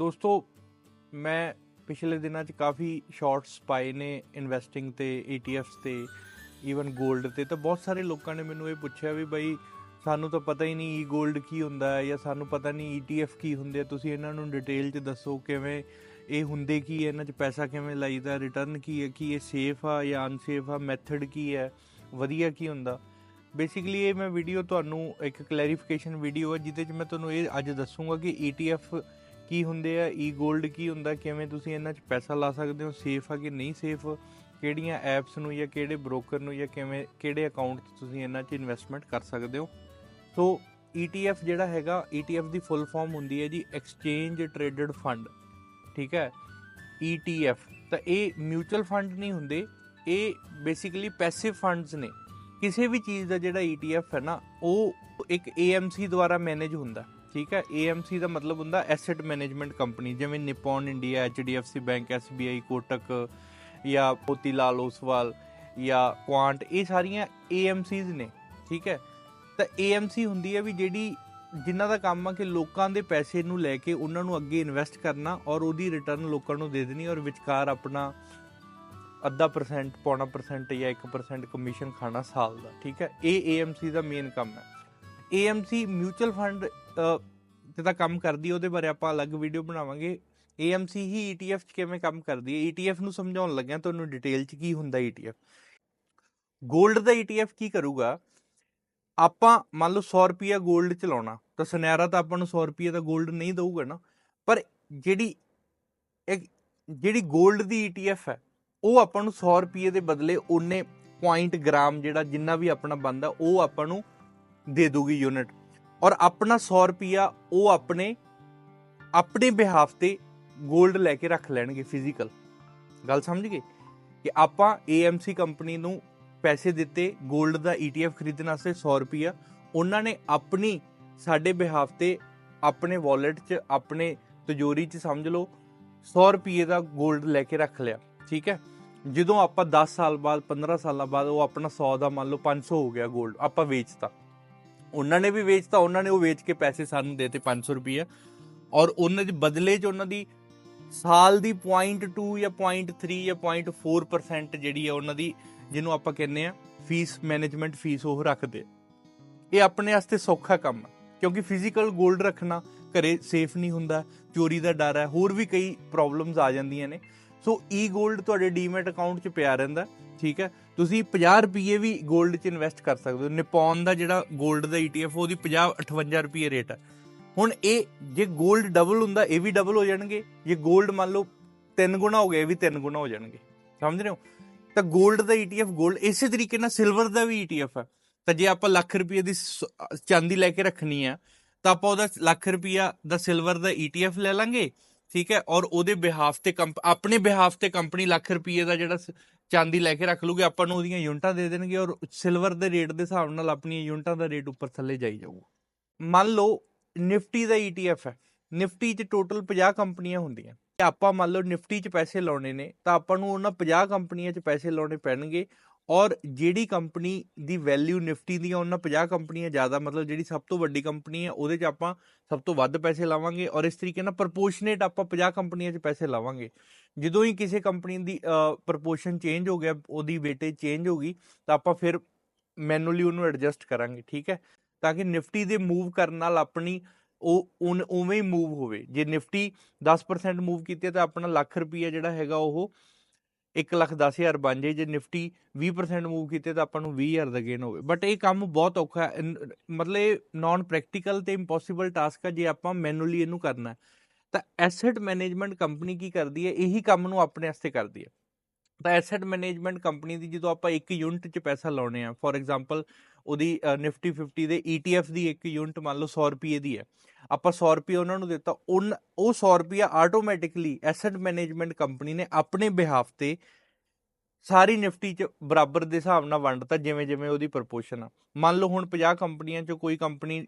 ਦੋਸਤੋ, ਮੈਂ ਪਿਛਲੇ ਦਿਨਾਂ 'ਚ ਕਾਫੀ ਸ਼ਾਰਟਸ ਪਾਏ ਨੇ ਇਨਵੈਸਟਿੰਗ ਤੇ, ETFs ਤੇ ਈਵਨ 골ਡ ਤੇ। ਤਾਂ ਬਹੁਤ ਸਾਰੇ ਲੋਕਾਂ ਨੇ ਮੈਨੂੰ ਇਹ ਪੁੱਛਿਆ ਵੀ ਬਈ, ਸਾਨੂੰ ਤਾਂ ਪਤਾ ਹੀ ਨਹੀਂ ਈ 골ਡ ਕੀ ਹੁੰਦਾ ਹੈ ਜਾਂ ਸਾਨੂੰ ਪਤਾ ਨਹੀਂ ETF ਕੀ ਹੁੰਦੇ ਆ। ਤੁਸੀਂ ਇਹਨਾਂ ਨੂੰ ਡਿਟੇਲ 'ਚ ਦੱਸੋ ਕਿਵੇਂ ਇਹ ਹੁੰਦੇ ਕੀ ਹੈ, ਇਹਨਾਂ 'ਚ ਪੈਸਾ ਕਿਵੇਂ ਲਾਈਦਾ ਰਿਟਰਨ ਕੀ ਹੈ, ਕੀ ਇਹ ਸੇਫ ਆ ਜਾਂ ਅਨਸੇਫ ਆ ਮੈਥਡ ਕੀ ਹੈ, ਵਧੀਆ ਕੀ ਹੁੰਦਾ। ਬੇਸਿਕਲੀ ਇਹ ਮੈਂ ਵੀਡੀਓ ਤੁਹਾਨੂੰ, ਇੱਕ ਕਲੈਰੀਫਿਕੇਸ਼ਨ ਵੀਡੀਓ ਹੈ ਜਿਹਦੇ 'ਚ ਮੈਂ ਤੁਹਾਨੂੰ ਇਹ ਅੱਜ ਦੱਸੂਗਾ ਕਿ ETF ਕੀ ਹੁੰਦੇ ਆ? E ਈ 골ਡ ਕੀ ਹੁੰਦਾ? ਕਿਵੇਂ ਤੁਸੀਂ ਇਹਨਾਂ 'ਚ ਪੈਸਾ ਲਾ ਸਕਦੇ ਹੋ? ਸੇਫ ਆ ਕਿ ਨਹੀਂ ਸੇਫ ਕਿਹੜੀਆਂ ਐਪਸ ਨੂੰ ਜਾਂ ਕਿਹੜੇ ਬ੍ਰੋਕਰ ਨੂੰ ਜਾਂ ਕਿਵੇਂ, ਕਿਹੜੇ ਅਕਾਊਂਟ 'ਚ ਤੁਸੀਂ ਇਹਨਾਂ 'ਚ ਇਨਵੈਸਟਮੈਂਟ ਕਰ ਸਕਦੇ ਹੋ? ਸੋ ETF ਜਿਹੜਾ ਹੈਗਾ ETF ਦੀ ਫੁੱਲ ਫਾਰਮ ਹੁੰਦੀ ਹੈ ਜੀ ਐਕਸਚੇਂਜ ਟ੍ਰੇਡਡ ਫੰਡ ਠੀਕ ਹੈ? ETF ਤਾਂ ਇਹ ਮਿਊਚੁਅਲ ਫੰਡ ਨਹੀਂ ਹੁੰਦੇ, ਇਹ ਬੇਸਿਕਲੀ ਪੈਸਿਵ ਫੰਡਸ ਨੇ। ਕਿਸੇ ਵੀ ਚੀਜ਼ ਦਾ ਜਿਹੜਾ ETF ਹੈ ਨਾ, ਉਹ ਇੱਕ AMC ਦੁਆਰਾ ਮੈਨੇਜ ਹੁੰਦਾ। ਠੀਕ ਹੈ AMC ਦਾ ਮਤਲਬ ਹੁੰਦਾ ਐਸੈਟ ਮੈਨੇਜਮੈਂਟ ਕੰਪਨੀ ਜਿਵੇਂ Nippon India HDFC bank SBI Kotak ਜਾਂ ਮੋਤੀ ਲਾਲ ਓਸਵਾਲ ਜਾਂ ਕੁਆਂਟ ਇਹ ਸਾਰੀਆਂ AMCs ਨੇ, ਠੀਕ ਹੈ। ਤਾਂ AMC ਹੁੰਦੀ ਹੈ ਵੀ ਜਿਹੜੀ ਜਿਨ੍ਹਾਂ ਦਾ ਕੰਮ ਆ ਕਿ ਲੋਕਾਂ ਦੇ ਪੈਸੇ ਨੂੰ ਲੈ ਕੇ ਉਹਨਾਂ ਨੂੰ ਅੱਗੇ ਇਨਵੈਸਟ ਕਰਨਾ ਔਰ ਉਹਦੀ ਰਿਟਰਨ ਲੋਕਾਂ ਨੂੰ ਦੇ ਦੇਣੀ ਔਰ ਵਿਚਕਾਰ ਆਪਣਾ ਅੱਧਾ ਪਰਸੈਂਟ ਪੌਣਾ ਪਰਸੈਂਟ ਜਾਂ 1% ਕਮਿਸ਼ਨ ਖਾਣਾ ਸਾਲ ਦਾ, ਠੀਕ ਹੈ। ਇਹ AMC ਦਾ ਮੇਨ ਕੰਮ ਹੈ। ਏਐਮਸੀ ਮਿਊਚੁਅਲ ਫੰਡ ਤੇ ਕੰਮ ਕਰਦੀ ਉਹਦੇ ਬਾਰੇ ਆਪਾਂ ਅਲੱਗ ਵੀਡੀਓ ਬਣਾਵਾਂਗੇ। AMC ਹੀ ETF ਚ ਕਿਵੇਂ ਕੰਮ ਕਰਦੀ ਹੈ ETF ਨੂੰ ਸਮਝਾਉਣ ਲੱਗਿਆ ਤੁਹਾਨੂੰ ਡਿਟੇਲ ਚ ਕੀ ਹੁੰਦਾ ETF 골ਡ ਦਾ ETF ਕੀ ਕਰੂਗਾ? ਆਪਾਂ ਮੰਨ ਲਓ 100 ਰੁਪਿਆ ਗੋਲਡ ਚ ਲਾਉਣਾ ਤਾਂ ਸੁਨਿਆਰਾ ਤਾਂ ਆਪਾਂ ਨੂੰ 100 ਰੁਪਿਆ ਦਾ ਗੋਲਡ ਨਹੀਂ ਦਊਗਾ ਨਾ। ਪਰ ਜਿਹੜੀ ਇੱਕ, ਜਿਹੜੀ ਗੋਲਡ ਦੀ ETF ਹੈ, ਉਹ ਆਪਾਂ ਨੂੰ 100 ਰੁਪਏ ਦੇ ਬਦਲੇ ਉਹਨੇ ਪੁਆਇੰਟ ਗ੍ਰਾਮ ਜਿਹੜਾ, ਜਿੰਨਾ ਵੀ ਆਪਣਾ ਬੰਦਾ, ਉਹ ਆਪਾਂ ਨੂੰ ਦੇ ਦੂਗੀ ਯੂਨਿਟ ਔਰ ਆਪਣਾ 100 ਰੁਪਿਆ ਉਹ ਆਪਣੇ ਆਪਣੇ ਬਿਹਾਫ ਤੇ 골ਡ ਲੈ ਕੇ ਰੱਖ ਲੈਣਗੇ ਫਿਜ਼ੀਕਲ ਗੱਲ ਸਮਝ ਗਏ? ਕਿ ਆਪਾਂ AMC ਕੰਪਨੀ ਨੂੰ ਪੈਸੇ ਦਿੱਤੇ 골ਡ ਦਾ ETF ਖਰੀਦਣ ਵਾਸਤੇ 100 ਰੁਪਿਆ ਉਹਨਾਂ ਨੇ ਆਪਣੀ, ਸਾਡੇ ਬਿਹਾਫ ਤੇ ਆਪਣੇ ਵਾਲਟ 'ਚ, ਆਪਣੇ ਤਜੋਰੀ 'ਚ ਸਮਝ ਲਓ 100 ਰੁਪਏ ਦਾ 골ਡ ਲੈ ਕੇ ਰੱਖ ਲਿਆ, ਠੀਕ ਹੈ? ਜਦੋਂ ਆਪਾਂ 10 ਸਾਲ ਬਾਅਦ 15 ਸਾਲਾਂ ਬਾਅਦ ਉਹ ਆਪਣਾ 100 ਦਾ ਮੰਨ ਲਓ 500 ਹੋ ਗਿਆ 골ਡ ਆਪਾਂ ਵੇਚਤਾ। ਉਹਨਾਂ ਨੇ ਵੀ ਵੇਚਤਾ ਉਹਨਾਂ ਨੇ ਉਹ ਵੇਚ ਕੇ ਪੈਸੇ ਸਾਨੂੰ ਦੇਤੇ 500 ਰੁਪਏ ਔਰ ਉਹਨਾਂ ਦੇ ਬਦਲੇ 'ਚ ਉਹਨਾਂ ਦੀ ਸਾਲ ਦੀ 0.2 ਜਾਂ 0.3 ਜਾਂ 0.4% ਜਿਹੜੀ ਹੈ ਉਹਨਾਂ ਦੀ, ਜਿਹਨੂੰ ਆਪਾਂ ਕਹਿੰਦੇ ਆ ਫੀਸ ਮੈਨੇਜਮੈਂਟ ਫੀਸ ਉਹ ਰੱਖਦੇ ਇਹ ਆਪਣੇ ਵਾਸਤੇ ਸੌਖਾ ਕੰਮ ਹੈ ਕਿਉਂਕਿ ਫਿਜ਼ੀਕਲ 골ਡ ਰੱਖਣਾ ਘਰੇ ਸੇਫ ਨਹੀਂ ਹੁੰਦਾ, ਚੋਰੀ ਦਾ ਡਰ ਹੈ, ਹੋਰ ਵੀ ਕਈ ਪ੍ਰੋਬਲਮਸ ਆ ਜਾਂਦੀਆਂ ਨੇ। ਸੋ ਈ ਗੋਲਡ ਤੁਹਾਡੇ ਡੀਮੈਟ ਅਕਾਊਂਟ 'ਚ ਪਿਆ ਰਹਿੰਦਾ, ਠੀਕ ਹੈ? ਤੁਸੀਂ 50 ਰੁਪਏ ਵੀ ਗੋਲਡ 'ਚ ਇਨਵੈਸਟ ਕਰ ਸਕਦੇ ਹੋ। ਨਿਪੋਨ ਦਾ ਜਿਹੜਾ ਗੋਲਡ ਦਾ ETF ਉਹਦੀ 50 58 ਰੁਪਏ ਰੇਟ ਹੈ ਹੁਣ ਇਹ ਜੇ ਗੋਲਡ ਡਬਲ ਹੁੰਦਾ, ਇਹ ਵੀ ਡਬਲ ਹੋ ਜਾਣਗੇ। ਜੇ ਗੋਲਡ ਮੰਨ ਲਓ ਤਿੰਨ ਗੁਣਾ ਹੋ ਗਿਆ, ਇਹ ਵੀ ਤਿੰਨ ਗੁਣਾ ਹੋ ਜਾਣਗੇ। ਸਮਝ ਰਹੇ ਹੋ? ਤਾਂ ਗੋਲਡ ਦਾ ETF ਗੋਲਡ, ਇਸੇ ਤਰੀਕੇ ਨਾਲ ਸਿਲਵਰ ਦਾ ਵੀ ETF ਹੈ ਤਾਂ ਜੇ ਆਪਾਂ ਲੱਖ ਰੁਪਏ ਦੀ ਚਾਂਦੀ ਲੈ ਕੇ ਰੱਖਣੀ ਆ, ਤਾਂ ਆਪਾਂ ਉਹਦਾ ਲੱਖ ਰੁਪਿਆ ਦਾ ਸਿਲਵਰ ਦਾ ETF ਲੈ ਲਾਂਗੇ। ਠੀਕ ਹੈ, ਔਰ ਉਹਦੇ ਬਿਹਾਫ ਤੇ ਕੰਪ, ਆਪਣੇ ਬਿਹਾਫ ਤੇ ਕੰਪਨੀ ਲੱਖ ਰੁਪਏ ਦਾ ਜਿਹੜਾ ਚਾਂਦੀ ਲੈ ਕੇ ਰੱਖ ਲੂਗੇ, ਆਪਾਂ ਨੂੰ ਉਹਦੀਆਂ ਯੂਨਿਟਾਂ ਦੇ ਦੇਣਗੇ ਔਰ ਸਿਲਵਰ ਦੇ ਰੇਟ ਦੇ ਹਿਸਾਬ ਨਾਲ ਆਪਣੀਆਂ ਯੂਨਿਟਾਂ ਦਾ ਰੇਟ ਉੱਪਰ ਥੱਲੇ ਜਾਈ ਜਾਊਗਾ। ਮੰਨ ਲਓ ਨਿਫਟੀ ਦਾ ETF ਹੈ, ਨਿਫਟੀ 'ਚ ਟੋਟਲ 50 ਕੰਪਨੀਆਂ ਹੁੰਦੀਆਂ। ਤੇ ਆਪਾਂ ਮੰਨ ਲਓ ਨਿਫਟੀ 'ਚ ਪੈਸੇ ਲਾਉਣੇ ਨੇ, ਤਾਂ ਆਪਾਂ ਨੂੰ ਉਹਨਾਂ 50 ਕੰਪਨੀਆਂ 'ਚ ਪੈਸੇ ਲਾਉਣੇ ਪੈਣਗੇ ਔਰ ਜਿਹੜੀ ਕੰਪਨੀ ਦੀ ਵੈਲਿਊ ਨਿਫਟੀ ਦੀਆਂ ਉਹਨਾਂ 50 ਕੰਪਨੀਆਂ ਜ਼ਿਆਦਾ, ਮਤਲਬ ਜਿਹੜੀ ਸਭ ਤੋਂ ਵੱਡੀ ਕੰਪਨੀ ਹੈ, ਉਹਦੇ 'ਚ ਆਪਾਂ ਸਭ ਤੋਂ ਵੱਧ ਪੈਸੇ ਲਾਵਾਂਗੇ ਔਰ ਇਸ ਤਰੀਕੇ ਨਾਲ ਪ੍ਰਪੋਰਸ਼ਨੇਟ ਆਪਾਂ 50 ਕੰਪਨੀਆਂ 'ਚ ਪੈਸੇ ਲਾਵਾਂਗੇ। ਜਦੋਂ ਹੀ ਕਿਸੇ ਕੰਪਨੀ ਦੀ ਪ੍ਰਪੋਰਸ਼ਨ ਚੇਂਜ ਹੋ ਗਿਆ, ਉਹਦੀ weightage ਚੇਂਜ ਹੋ ਗਈ, ਤਾਂ ਆਪਾਂ ਫਿਰ ਮੈਨੂਅਲੀ ਉਹਨੂੰ ਐਡਜਸਟ ਕਰਾਂਗੇ, ਠੀਕ ਹੈ? ਤਾਂ ਕਿ ਨਿਫਟੀ ਦੇ ਮੂਵ ਕਰਨ ਨਾਲ ਆਪਣੀ ਉਹ, ਉਨ- ਉਵੇਂ ਹੀ ਮੂਵ ਹੋਵੇ। ਜੇ ਨਿਫਟੀ 10% ਮੂਵ ਕੀਤੀ ਤਾਂ ਆਪਣਾ ਲੱਖ ਰੁਪਈਆ ਜਿਹੜਾ ਹੈਗਾ ਉਹ 1 ਲੱਖ 10 ਹਜ਼ਾਰ ਬਣ ਜਾਏ, ਜੇ ਨਿਫਟੀ 20% ਮੂਵ ਕੀਤੇ ਤਾਂ ਆਪਾਂ ਨੂੰ 20000 ਦਾ ਗੇਨ ਹੋਵੇ। ਬਟ ਇਹ ਕੰਮ ਬਹੁਤ ਔਖਾ ਹੈ। ਮਤਲਬ ਇਹ ਨਾਨ ਪ੍ਰੈਕਟੀਕਲ ਤੇ ਇੰਪੋਸੀਬਲ ਟਾਸਕ ਹੈ ਜੇ ਆਪਾਂ ਮੈਨੂਅਲੀ ਇਹਨੂੰ ਕਰਨਾ ਤਾਂ ਐਸੈਟ ਮੈਨੇਜਮੈਂਟ ਕੰਪਨੀ ਕੀ ਕਰਦੀ ਹੈ? ਇਹੀ ਕੰਮ ਨੂੰ ਆਪਣੇ ਵਾਸਤੇ ਕਰਦੀ ਹੈ। ਤਾਂ ਐਸੈਟ ਮੈਨੇਜਮੈਂਟ ਕੰਪਨੀ ਦੀ ਜਦੋਂ ਆਪਾਂ ਇੱਕ ਯੂਨਿਟ 'ਚ ਪੈਸਾ ਲਾਉਣੇ ਆ ਫੋਰ ਐਗਜ਼ਾਮਪਲ ਉਹਦੀ ਨਿਫਟੀ 50 ਦੇ ETF ਦੀ ਇੱਕ ਯੂਨਿਟ ਮੰਨ ਲਓ 100 ਰੁਪਏ ਦੀ ਹੈ। ਆਪਾਂ 100 ਰੁਪਏ ਉਹਨਾਂ ਨੂੰ ਦਿੱਤਾ, ਉਨ, ਉਹ 100 ਰੁਪਏ ਆਟੋਮੈਟਿਕਲੀ ਐਸੈਟ ਮੈਨੇਜਮੈਂਟ ਕੰਪਨੀ ਨੇ ਆਪਣੇ ਬਿਹਾਫ ਤੇ ਸਾਰੀ ਨਿਫਟੀ 'ਚ ਬਰਾਬਰ ਦੇ ਹਿਸਾਬ ਨਾਲ ਵੰਡਤਾ ਜਿਵੇਂ ਜਿਵੇਂ ਉਹਦੀ ਪ੍ਰਪੋਰਸ਼ਨ ਆ। ਮੰਨ ਲਓ ਹੁਣ 50 ਕੰਪਨੀਆਂ 'ਚੋਂ ਕੋਈ ਕੰਪਨੀ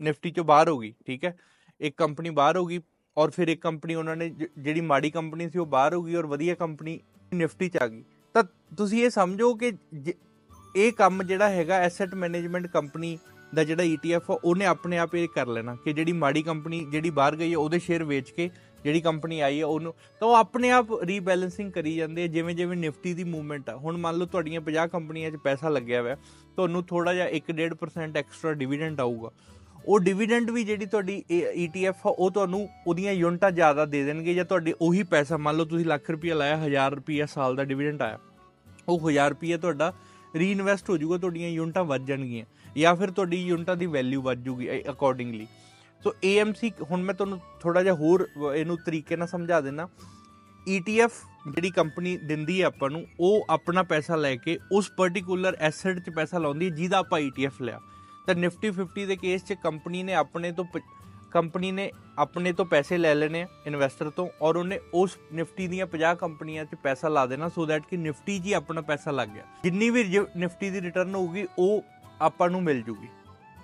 ਨਿਫਟੀ 'ਚੋਂ ਬਾਹਰ ਹੋ ਗਈ, ਠੀਕ ਹੈ? ਇੱਕ ਕੰਪਨੀ ਬਾਹਰ ਹੋ ਗਈ ਔਰ ਫਿਰ ਇੱਕ ਕੰਪਨੀ ਉਹਨਾਂ ਨੇ ਜ- ਜਿਹੜੀ ਮਾੜੀ ਕੰਪਨੀ ਸੀ ਉਹ ਬਾਹਰ ਹੋ ਗਈ ਔਰ ਵਧੀਆ ਕੰਪਨੀ ਨਿਫਟੀ 'ਚ ਆ ਗਈ। ਤਾਂ ਤੁਸੀਂ ਇਹ ਸਮਝੋ ਕਿ ਜ- ਇਹ ਕੰਮ ਜਿਹੜਾ ਹੈਗਾ ਐਸੈਟ ਮੈਨੇਜਮੈਂਟ ਕੰਪਨੀ ਦਾ ਜਿਹੜਾ ETF ਆ, ਉਹਨੇ ਆਪਣੇ ਆਪ ਇਹ ਕਰ ਲੈਣਾ ਕਿ ਜਿਹੜੀ ਮਾੜੀ ਕੰਪਨੀ ਜਿਹੜੀ ਬਾਹਰ ਗਈ ਹੈ ਉਹਦੇ ਸ਼ੇਅਰ ਵੇਚ ਕੇ ਜਿਹੜੀ ਕੰਪਨੀ ਆਈ ਹੈ ਉਹਨੂੰ ਤਾਂ ਉਹ ਆਪਣੇ ਆਪ ਰੀਬੈਲੈਂਸਿੰਗ ਕਰੀ ਜਾਂਦੇ ਆ, ਜਿਵੇਂ ਜਿਵੇਂ ਨਿਫਟੀ ਦੀ ਮੂਵਮੈਂਟ ਆ। ਹੁਣ ਮੰਨ ਲਓ ਤੁਹਾਡੀਆਂ 50 ਕੰਪਨੀਆਂ 'ਚ ਪੈਸਾ ਲੱਗਿਆ ਹੋਇਆ, ਤੁਹਾਨੂੰ ਥੋੜਾ ਜਿਹਾ 1.5% ਐਕਸਟਰਾ ਡਿਵੀਡੈਂਡ ਆਊਗਾ। ਉਹ ਡਿਵੀਡੈਂਡ ਵੀ ਜਿਹੜੀ ਤੁਹਾਡੀ ETF ਆ, ਉਹ ਤੁਹਾਨੂੰ ਉਹਦੀਆਂ ਯੂਨਿਟਾਂ ਜ਼ਿਆਦਾ ਦੇ ਦੇਣਗੇ ਜਾਂ ਤੁਹਾਡੇ ਉਹੀ ਪੈਸਾ, ਮੰਨ ਲਓ ਤੁਸੀਂ ਲੱਖ ਰੁਪਇਆ ਲਾਇਆ 1000 ਰੁਪਇਆ ਸਾਲ ਦਾ ਡਿਵੀਡੈਂਡ ਆਇਆ, ਉਹ 1000 ਰੁਪਇਆ ਤੁਹਾਡਾ ਰੀਇਨਵੈਸਟ ਹੋ ਜਾਊਗਾ ਤੁਹਾਡੀਆਂ ਯੂਨਿਟਾਂ ਵੱਧ ਜਾਣਗੀਆਂ, ਜਾਂ ਫਿਰ ਤੁਹਾਡੀ ਯੂਨਿਟਾਂ ਦੀ ਵੈਲਿਊ ਵੱਧ ਜੂਗੀ ਅਕੋਰਡਿੰਗਲੀ ਸੋ AMC ਹੁਣ ਮੈਂ ਤੁਹਾਨੂੰ ਥੋੜਾ ਜਿਹਾ ਹੋਰ ਇਹਨੂੰ ਤਰੀਕੇ ਨਾਲ ਸਮਝਾ ਦੇਣਾ ETF ਜਿਹੜੀ ਕੰਪਨੀ ਦਿੰਦੀ ਹੈ ਆਪਾਂ ਨੂੰ, ਉਹ ਆਪਣਾ ਪੈਸਾ ਲੈ ਕੇ ਉਸ ਪਾਰਟਿਕੂਲਰ ਐਸੈਟ 'ਚ ਪੈਸਾ ਲਾਉਂਦੀ ਹੈ, ਜਿਹਦਾ ਆਪਾਂ ETF ਲਿਆ। ਤਾਂ ਨਿਫਟੀ 50 ਦੇ ਕੇਸ 'ਚ ਕੰਪਨੀ ਨੇ ਆਪਣੇ ਤੋਂ ਕੰਪਨੀ ਨੇ ਆਪਣੇ ਤੋਂ ਪੈਸੇ ਲੈ ਲੈਣੇ ਆ ਇਨਵੈਸਟਰ ਤੋਂ ਔਰ ਉਹਨੇ ਉਸ ਨਿਫਟੀ ਦੀਆਂ 50 ਕੰਪਨੀਆਂ 'ਚ ਪੈਸਾ ਲਾ ਦੇਣਾ ਸੋ ਦੈਟ ਕਿ ਨਿਫਟੀ 'ਚ ਹੀ ਆਪਣਾ ਪੈਸਾ ਲੱਗ ਗਿਆ। ਜਿੰਨੀ ਵੀ ਨਿਫਟੀ ਦੀ ਰਿਟਰਨ ਹੋਊਗੀ, ਉਹ ਆਪਾਂ ਨੂੰ ਮਿਲ ਜੂਗੀ।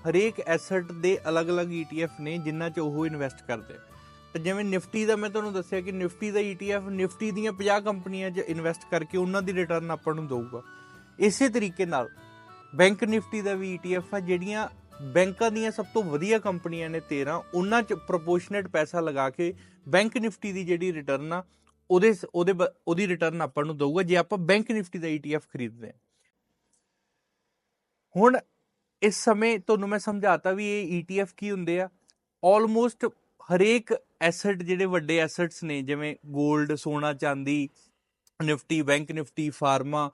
ਹਰੇਕ ਐਸੈਟ ਦੇ ਅਲੱਗ-ਅਲੱਗ ETF ਨੇ ਜਿਨ੍ਹਾਂ 'ਚ ਉਹ ਇਨਵੈਸਟ ਕਰਦੇ ਤੇ ਜਿਵੇਂ ਨਿਫਟੀ ਦਾ ਮੈਂ ਤੁਹਾਨੂੰ ਦੱਸਿਆ ਕਿ ਨਿਫਟੀ ਦਾ ETF ਨਿਫਟੀ ਦੀਆਂ 50 ਕੰਪਨੀਆਂ 'ਚ ਇਨਵੈਸਟ ਕਰਕੇ ਉਹਨਾਂ ਦੀ ਰਿਟਰਨ ਆਪਾਂ ਨੂੰ ਦਊਗਾ। ਇਸੇ ਤਰੀਕੇ ਨਾਲ ਬੈਂਕ ਨਿਫਟੀ ਦਾ ਵੀ ETF ਆ, ਜਿਹੜੀਆਂ ਬੈਂਕਾਂ ਦੀਆਂ ਸਭ ਤੋਂ ਵਧੀਆ ਕੰਪਨੀਆਂ ਨੇ 13 ਉਹਨਾਂ 'ਚ ਪ੍ਰੋਪੋਰਸ਼ਨੇਟ ਪੈਸਾ ਲਗਾ ਕੇ ਬੈਂਕ ਨਿਫਟੀ ਦੀ ਜਿਹੜੀ ਰਿਟਰਨ ਆ, ਉਹਦੇ ਉਹਦੇ ਉਹਦੀ ਰਿਟਰਨ ਆਪਾਂ ਨੂੰ ਦਊਗਾ ਜੇ ਆਪਾਂ ਬੈਂਕ ਨਿਫਟੀ ਦਾ ETF ਖਰੀਦਦੇ ਹਾਂ ਹੁਣ ਇਸ ਸਮੇਂ ਤੁਹਾਨੂੰ ਮੈਂ ਸਮਝਾਤਾ ਵੀ ਇਹ ETF ਕੀ ਹੁੰਦੇ ਆ? ਆਲਮੋਸਟ ਹਰੇਕ ਐਸੈਟ ਜਿਹੜੇ ਵੱਡੇ ਐਸੈਟਸ ਨੇ, ਜਿਵੇਂ 골ਡ ਸੋਨਾ, ਚਾਂਦੀ, ਨਿਫਟੀ ਬੈਂਕ ਨਿਫਟੀ ਫਾਰਮਾ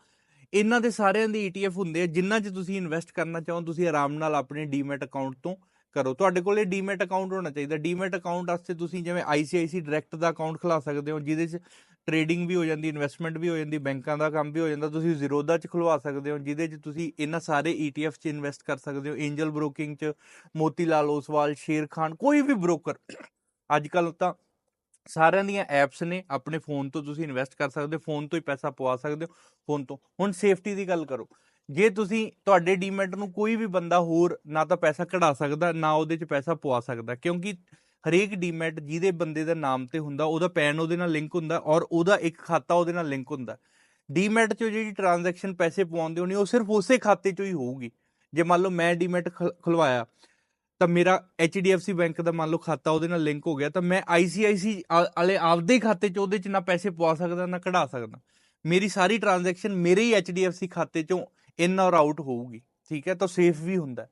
ਇਹਨਾਂ ਦੇ ਸਾਰਿਆਂ ਦੀ ETF ਹੁੰਦੇ ਆ ਜਿਨ੍ਹਾਂ 'ਚ ਤੁਸੀਂ ਇਨਵੈਸਟ ਕਰਨਾ ਚਾਹੋ, ਤੁਸੀਂ ਆਰਾਮ ਨਾਲ ਆਪਣੇ ਡੀਮੈਟ ਅਕਾਊਂਟ ਤੋਂ ਕਰੋ। ਤੁਹਾਡੇ ਕੋਲੇ ਡੀਮੈਟ ਅਕਾਊਂਟ ਹੋਣਾ ਚਾਹੀਦਾ। ਡੀਮੈਟ ਅਕਾਊਂਟ ਵਾਸਤੇ ਤੁਸੀਂ ਜਿਵੇਂ ICICI ਡਾਇਰੈਕਟ ਦਾ ਅਕਾਊਂਟ ਖੁਲਾ ਸਕਦੇ ਹੋ, ਜਿਹਦੇ 'ਚ ਟ੍ਰੇਡਿੰਗ ਵੀ ਹੋ ਜਾਂਦੀ ਇਨਵੈਸਟਮੈਂਟ ਵੀ ਹੋ ਜਾਂਦੀ, ਬੈਂਕਾਂ ਦਾ ਕੰਮ ਵੀ ਹੋ ਜਾਂਦਾ, ਤੁਸੀਂ ਜ਼ੀਰੋਦਾ 'ਚ ਖੁਲਵਾ ਸਕਦੇ ਹੋ, ਜਿਹਦੇ 'ਚ ਤੁਸੀਂ ਇਹਨਾਂ ਸਾਰੇ ETF 'ਚ ਇਨਵੈਸਟ ਕਰ ਸਕਦੇ ਹੋ। ਐਂਜਲ ਬ੍ਰੋਕਿੰਗ 'ਚ ਮੋਤੀਲਾਲ ਓਸਵਾਲ, ਸ਼ੇਰ ਖਾਨ, ਕੋਈ ਵੀ ਬ੍ਰੋਕਰ ਅੱਜ ਕੱਲ ਤਾਂ ਸਾਰਿਆਂ ਦੀਆਂ ਐਪਸ ਨੇ ਆਪਣੇ ਫੋਨ ਤੋਂ ਤੁਸੀਂ ਇਨਵੈਸਟ ਕਰ ਸਕਦੇ ਹੋ, ਫੋਨ ਤੋਂ ਹੀ ਪੈਸਾ ਪਵਾ ਸਕਦੇ ਹੋ, ਫੋਨ ਤੋਂ। ਹੁਣ ਸੇਫਟੀ ਦੀ ਗੱਲ ਕਰੋ। ਜੇ ਤੁਸੀਂ ਤੁਹਾਡੇ ਡੀਮੈਟ ਨੂੰ ਕੋਈ ਵੀ ਬੰਦਾ ਹੋਰ ਨਾ ਤਾਂ ਪੈਸਾ ਕਢਾ ਸਕਦਾ, ਨਾ ਉਹਦੇ 'ਚ ਪੈਸਾ ਪਵਾ ਸਕਦਾ, ਕਿਉਂਕਿ ਹਰੇਕ ਡੀਮੈਟ ਜਿਹਦੇ ਬੰਦੇ ਦਾ ਨਾਮ ਤੇ ਹੁੰਦਾ, ਉਹਦਾ ਪੈਨ ਉਹਦੇ ਨਾਲ ਲਿੰਕ ਹੁੰਦਾ ਔਰ ਉਹਦਾ ਇੱਕ ਖਾਤਾ ਉਹਦੇ ਨਾਲ ਲਿੰਕ ਹੁੰਦਾ। ਡੀਮੈਟ 'ਚੋਂ ਜਿਹੜੀ ਟ੍ਰਾਂਜੈਕਸ਼ਨ ਪੈਸੇ ਪਵਾਉਂਦੇ ਹੋਣੀ, ਉਹ ਸਿਰਫ ਉਸੇ ਖਾਤੇ 'ਚੋਂ ਹੀ ਹੋਊਗੀ। ਜੇ ਮੰਨ ਲਓ ਮੈਂ ਡੀਮੈਟ ਖਲਵਾਇਆ ਤਾਂ ਮੇਰਾ HDFC ਬੈਂਕ ਦਾ ਮੰਨ ਲਓ ਖਾਤਾ ਉਹਦੇ ਨਾਲ ਲਿੰਕ ਹੋ ਗਿਆ, ਤਾਂ ਮੈਂ ICICI ਵਾਲੇ ਆਪਦੇ ਖਾਤੇ 'ਚ ਉਹਦੇ 'ਚ ਨਾ ਪੈਸੇ ਪਵਾ ਸਕਦਾ, ਨਾ ਕਢਾ ਸਕਦਾ। ਮੇਰੀ ਸਾਰੀ ਟ੍ਰਾਂਜੈਕਸ਼ਨ ਮੇਰੇ ਹੀ HDFC ਖਾਤੇ 'ਚੋਂ ਇਨ ਔਰ ਆਊਟ ਹੋਊਗੀ, ਠੀਕ ਹੈ? ਤਾਂ ਸੇਫ ਵੀ ਹੁੰਦਾ।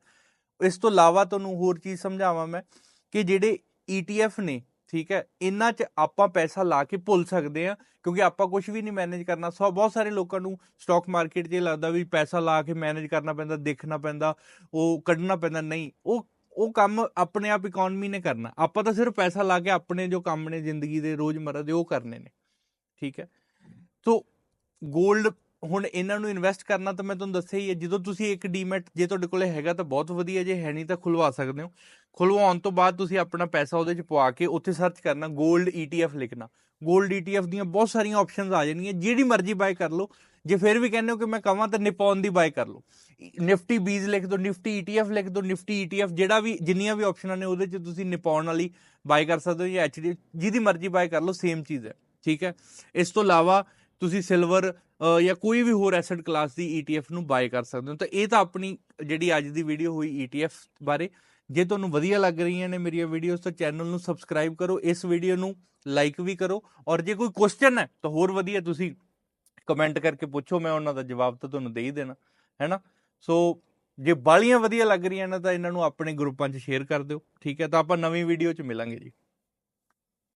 ਇਸ ਤੋਂ ਇਲਾਵਾ ਤੁਹਾਨੂੰ ਹੋਰ ਚੀਜ਼ ਸਮਝਾਵਾਂ ਮੈਂ ਕਿ ਜਿਹੜੇ ETF ਨੇ, ਠੀਕ ਹੈ? ਇਹਨਾਂ 'ਚ ਆਪਾਂ ਪੈਸਾ ਲਾ ਕੇ ਭੁੱਲ ਸਕਦੇ ਆ ਕਿਉਂਕਿ ਆਪਾਂ ਕੁਝ ਵੀ ਨਹੀਂ ਮੈਨੇਜ ਕਰਨਾ। ਸੋ, ਬਹੁਤ ਸਾਰੇ ਲੋਕਾਂ ਨੂੰ ਸਟਾਕ ਮਾਰਕੀਟ 'ਚ ਲੱਗਦਾ ਵੀ ਪੈਸਾ ਲਾ ਕੇ ਮੈਨੇਜ ਕਰਨਾ ਪੈਂਦਾ, ਦੇਖਣਾ ਪੈਂਦਾ, ਉਹ ਕੱਢਣਾ ਪੈਂਦਾ। ਨਹੀਂ, ਉਹ ਉਹ ਕੰਮ ਆਪਣੇ ਆਪ ਇਕਨੋਮੀ ਨੇ ਕਰਨਾ। ਆਪਾਂ ਤਾਂ ਸਿਰਫ ਪੈਸਾ ਲਾ ਕੇ ਆਪਣੇ ਜੋ ਕੰਮ ਨੇ ਜ਼ਿੰਦਗੀ ਦੇ ਰੋਜ਼ਮਰਰਾ ਦੇ ਉਹ ਕਰਨੇ ਨੇ। ਠੀਕ ਹੈ? ਸੋ 골ਡ ਹੁਣ ਇਹਨਾਂ ਨੂੰ ਇਨਵੈਸਟ ਕਰਨਾ ਤਾਂ ਮੈਂ ਤੁਹਾਨੂੰ ਦੱਸਿਆ ਹੀ ਹੈ, ਜਦੋਂ ਤੁਸੀਂ ਇੱਕ ਡੀਮੈਟ ਜੇ ਤੁਹਾਡੇ ਕੋਲੇ ਹੈਗਾ ਤਾਂ ਬਹੁਤ ਵਧੀਆ, ਜੇ ਹੈ ਨਹੀਂ ਤਾਂ ਖੁਲਵਾ ਸਕਦੇ ਹੋ। ਖੁਲਵਾਉਣ ਤੋਂ ਬਾਅਦ ਤੁਸੀਂ ਆਪਣਾ ਪੈਸਾ ਉਹਦੇ 'ਚ ਪਵਾ ਕੇ ਉੱਥੇ ਸਰਚ ਕਰਨਾ 골ਡ ETF ਲਿਖਣਾ। 골ਡ ETF ਦੀਆਂ ਬਹੁਤ ਸਾਰੀਆਂ ਆਪਸ਼ਨਸ ਆ ਜਾਣਗੀਆਂ, ਜਿਹੜੀ ਮਰਜ਼ੀ ਬਾਏ ਕਰ ਲਓ। ਜੇ ਫਿਰ ਵੀ ਕਹਿੰਦੇ ਹੋ ਕਿ ਮੈਂ ਕਹਾਂ ਤਾਂ ਨਿਪੌਨ ਦੀ ਬਾਏ ਕਰ ਲਓ। ਨਿਫਟੀ ਬੀਜ਼ ਲਿਖ ਦਿਓ ਨਿਫਟੀ ETF ਲਿਖ ਦਿਓ ਨਿਫਟੀ ETF ਜਿਹੜਾ ਵੀ, ਜਿੰਨੀਆਂ ਵੀ ਆਪਸ਼ਨਾਂ ਨੇ ਉਹਦੇ 'ਚ ਤੁਸੀਂ ਨਿਪੌਨ ਵਾਲੀ ਬਾਏ ਕਰ ਸਕਦੇ ਹੋ ਜਾਂ HD ਜਿਹਦੀ ਮਰਜ਼ੀ ਬਾਏ ਕਰ ਲਓ ਸੇਮ ਚੀਜ਼ ਹੈ। ਠੀਕ ਹੈ? ਇਸ ਤੋਂ ਇਲਾਵਾ ਤੁਸੀਂ ਸਿਲਵਰ ਜਾਂ ਕੋਈ ਵੀ ਹੋਰ ਐਸੈਟ ਕਲਾਸ ਦੀ ETF ਨੂੰ ਬਾਏ ਕਰ ਸਕਦੇ ਹੋ, ਤਾਂ ਇਹ ਤਾਂ ਆਪਣੀ ਜਿਹੜੀ ਅੱਜ ਦੀ ਵੀਡੀਓ ਹੋਈ ETF ਬਾਰੇ, ਜੇ ਤੁਹਾਨੂੰ ਵਧੀਆ ਲੱਗ ਰਹੀਆਂ ਨੇ ਮੇਰੀਆਂ ਵੀਡੀਓਜ਼ ਤਾਂ ਚੈਨਲ ਨੂੰ ਸਬਸਕ੍ਰਾਈਬ ਕਰੋ, ਇਸ ਵੀਡੀਓ ਨੂੰ ਲਾਈਕ ਵੀ ਕਰੋ, ਔਰ ਜੇ ਕੋਈ ਕੁਐਸਚਨ ਹੈ, ਤਾਂ ਹੋਰ ਵਧੀਆ ਤੁਸੀਂ ਕਮੈਂਟ ਕਰਕੇ ਪੁੱਛੋ, ਮੈਂ ਉਹਨਾਂ ਦਾ ਜਵਾਬ ਤਾਂ ਤੁਹਾਨੂੰ ਦੇ ਹੀ ਦੇਣਾ, ਹੈਨਾ? ਸੋ ਜੇ ਬਾਲੀਆਂ ਵਧੀਆ ਲੱਗ ਰਹੀਆਂ ਨੇ, ਤਾਂ ਇਹਨਾਂ ਨੂੰ ਆਪਣੇ ਗਰੁੱਪਾਂ 'ਚ ਸ਼ੇਅਰ ਕਰ ਦਿਓ, ਠੀਕ ਹੈ? ਤਾਂ ਆਪਾਂ ਨਵੀਂ ਵੀਡੀਓ 'ਚ ਮਿਲਾਂਗੇ ਜੀ।